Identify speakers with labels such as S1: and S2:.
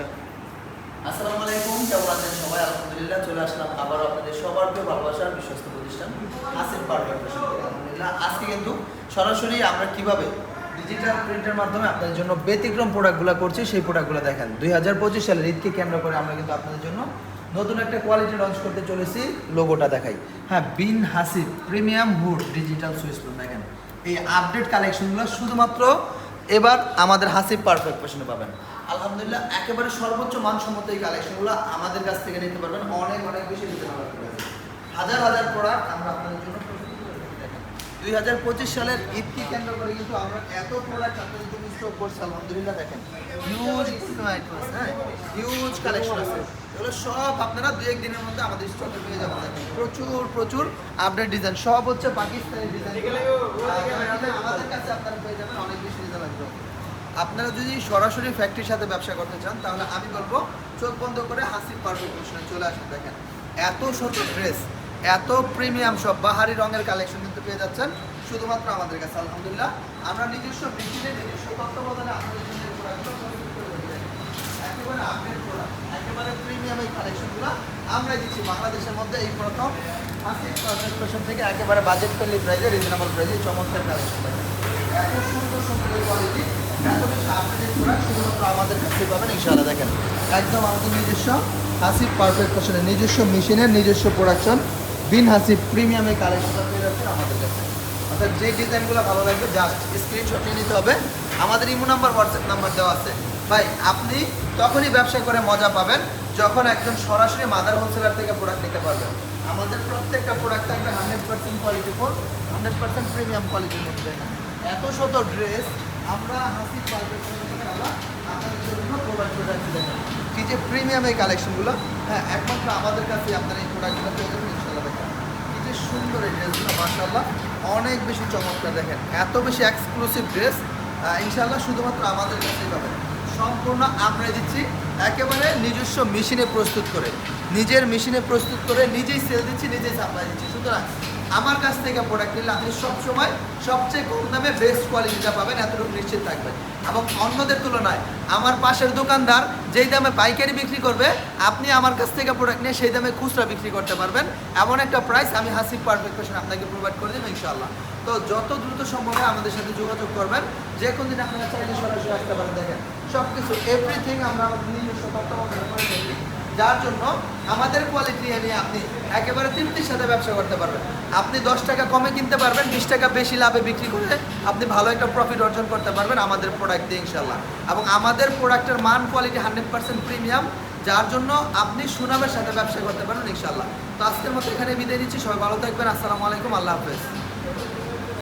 S1: Start আসসালামু আলাইকুম, কেমন আছেন সবাই? আলহামদুলিল্লাহ, চলে আসলাম আবার আপনাদের সবার প্রিয় ভালোবাসার বিশ্বস্ত প্রতিষ্ঠান, আসিফ পারফেক্ট আলহামদুলিল্লাহ, আজকে কিন্তু সরাসরি আমরা কীভাবে ডিজিটাল প্রিন্টের মাধ্যমে আপনাদের জন্য ব্যতিক্রম প্রোডাক্টগুলো করছি, সেই প্রোডাক্টগুলো দেখেন। দুই হাজার পঁচিশ সালের ঈদকে কেন্দ্র করে আমরা কিন্তু আপনাদের জন্য নতুন একটা কোয়ালিটি লঞ্চ করতে চলেছি লোগোটা দেখাই। হ্যাঁ Bin Hasib premium hood digital switch দেখেন। এই আপডেট কালেকশনগুলো শুধুমাত্র এবার আমাদের হাসিব পারফেক্ট ফ্যাশনে পাবেন। আলহামদুলিল্লাহ, একেবারে সর্বোচ্চ মানসম্মত এই কালেকশনগুলো আমাদের কাছ থেকে নিতে পারবেন। অনেক অনেক বেশি রিজনেবল প্রাইসে হাজার হাজার প্রোডাক্ট আমরা আপনাদের জন্য দুই হাজার পঁচিশ সালের ঈদকে কেন্দ্র করে কিন্তু আমরা এত প্রোডাক্ট আপনাদের জন্য স্টক করছি, আলহামদুলিল্লাহ দেখেন। হিউজ হ্যাঁ? হিউজ কালেকশন আছে। এগুলো সব আপনারা দু একদিনের মধ্যে আমাদের স্টকে পেয়ে যাবেন। প্রচুর প্রচুর আপডেট ডিজাইন সব হচ্ছে পাকিস্তানি ডিজাইন আমাদের কাছে আপনারা পেয়ে যাবেন, অনেক বেশি রিজনেবল আপনারা যদি সরাসরি ফ্যাক্টরির সাথে ব্যবসা করতে চান, তাহলে আমি বলব, চোখ বন্ধ করে হাসি পারফেক্ট পোশনে চলে আসুন দেখেন। এত ছোট ড্রেস এত প্রিমিয়াম সব, বাহারি রঙের কালেকশন কিন্তু পেয়ে যাচ্ছেন, শুধুমাত্র আমাদের কাছে, আলহামদুলিল্লাহ। আমরা নিজস্ব মেশিনে নিজস্ব তত্ত্বাবধানে আপনাদের জন্য করে। একেবারে আপডেট প্রোডাক্ট একেবারে প্রিমিয়াম এই কালেকশনগুলো আমরা দিচ্ছি বাংলাদেশের মধ্যে এই প্রথম হাসির ফ্যাশন থেকে একেবারে বাজেট ফ্রেন্ডলি প্রাইসে রিজনেবল প্রাইসে চমৎকার কালেকশন এত সুন্দর সুন্দর কোয়ালিটি আমাদের নিজস্ব হাসিব পারফেক্ট ফ্যাশনের নিজস্ব মেশিনের নিজস্ব প্রোডাকশন বিন হাসিব প্রিমিয়াম যাচ্ছেন আমাদের কাছে। অর্থাৎ যে ডিজাইনগুলো ভালো লাগবে জাস্ট স্ক্রিনশট নিয়ে নিতে হবে। আমাদের ইমো নাম্বার হোয়াটসঅ্যাপ নাম্বার দেওয়া আছে। ভাই, আপনি তখনই ব্যবসা করে মজা পাবেন, যখন একজন সরাসরি মাদার হোলসেলার থেকে প্রোডাক্ট নিতে পারবেন আমাদের প্রত্যেকটা প্রোডাক্ট থাকবে hundred percent quality for hundred percent premium কোয়ালিটির মধ্যে এত শত ড্রেস আমরা দেখেন যে প্রিমিয়াম এই কালেকশনগুলো হ্যাঁ একমাত্র আমাদের কাছে আপনারা এই প্রোডাক্টগুলো পেয়ে যাবেন ইনশাল্লাহ দেখেন কি যে সুন্দর এই ড্রেসগুলো মার্শাল্লাহ অনেক বেশি চমৎকার দেখেন। এত বেশি এক্সক্লুসিভ ড্রেস ইনশাল্লাহ শুধুমাত্র আমাদের কাছেই পাবেন। সম্পূর্ণ আমরা দিচ্ছি একেবারে নিজস্ব মেশিনে প্রস্তুত করে। নিজের মেশিনে প্রস্তুত করে নিজেই সেল দিচ্ছি, নিজেই সাপ্লাই দিচ্ছি। সুতরাং আমার কাছ থেকে প্রোডাক্ট নিলে আপনি সবসময় সবচেয়ে কম দামে বেস্ট কোয়ালিটিটা পাবেন, এতটুকু নিশ্চিত থাকবেন। এবং অন্যদের তুলনায় আমার পাশের দোকানদার যেই দামে পাইকারি বিক্রি করবে, আপনি আমার কাছ থেকে প্রোডাক্ট নিয়ে সেই দামে খুচরা বিক্রি করতে পারবেন। এমন একটা প্রাইস আমি হাসিব পারফেক্ট ফ্যাশন আপনাকে প্রোভাইড করে দেবো ইনশাআল্লাহ। তো যত দ্রুত সম্ভব আমাদের সাথে যোগাযোগ করবেন। যে কোনো দিন আপনারা চাইলে সরাসরি আসতে পারেন, দেখেন। সব কিছু এভরিথিং আমরা আমাদের নিজস্ব তত্ত্বাবধানে যার জন্য আমাদের কোয়ালিটি নিয়ে আপনি একেবারে তৃপ্তির সাথে ব্যবসা করতে পারবেন। আপনি দশ টাকা কমে কিনতে পারবেন, বিশ টাকা বেশি লাভে বিক্রি করে আপনি ভালো একটা প্রফিট অর্জন করতে পারবেন আমাদের প্রোডাক্ট দিয়ে ইনশাল্লাহ এবং আমাদের প্রোডাক্টের মান কোয়ালিটি হান্ড্রেড পার্সেন্ট প্রিমিয়াম যার জন্য আপনি সুনামের সাথে ব্যবসা করতে পারেন ইনশাল্লাহ তো আজকের মতো এখানে বিদায় নিচ্ছি, সবাই ভালো থাকবেন, আসসালামু আলাইকুম, আল্লাহ হাফেজ।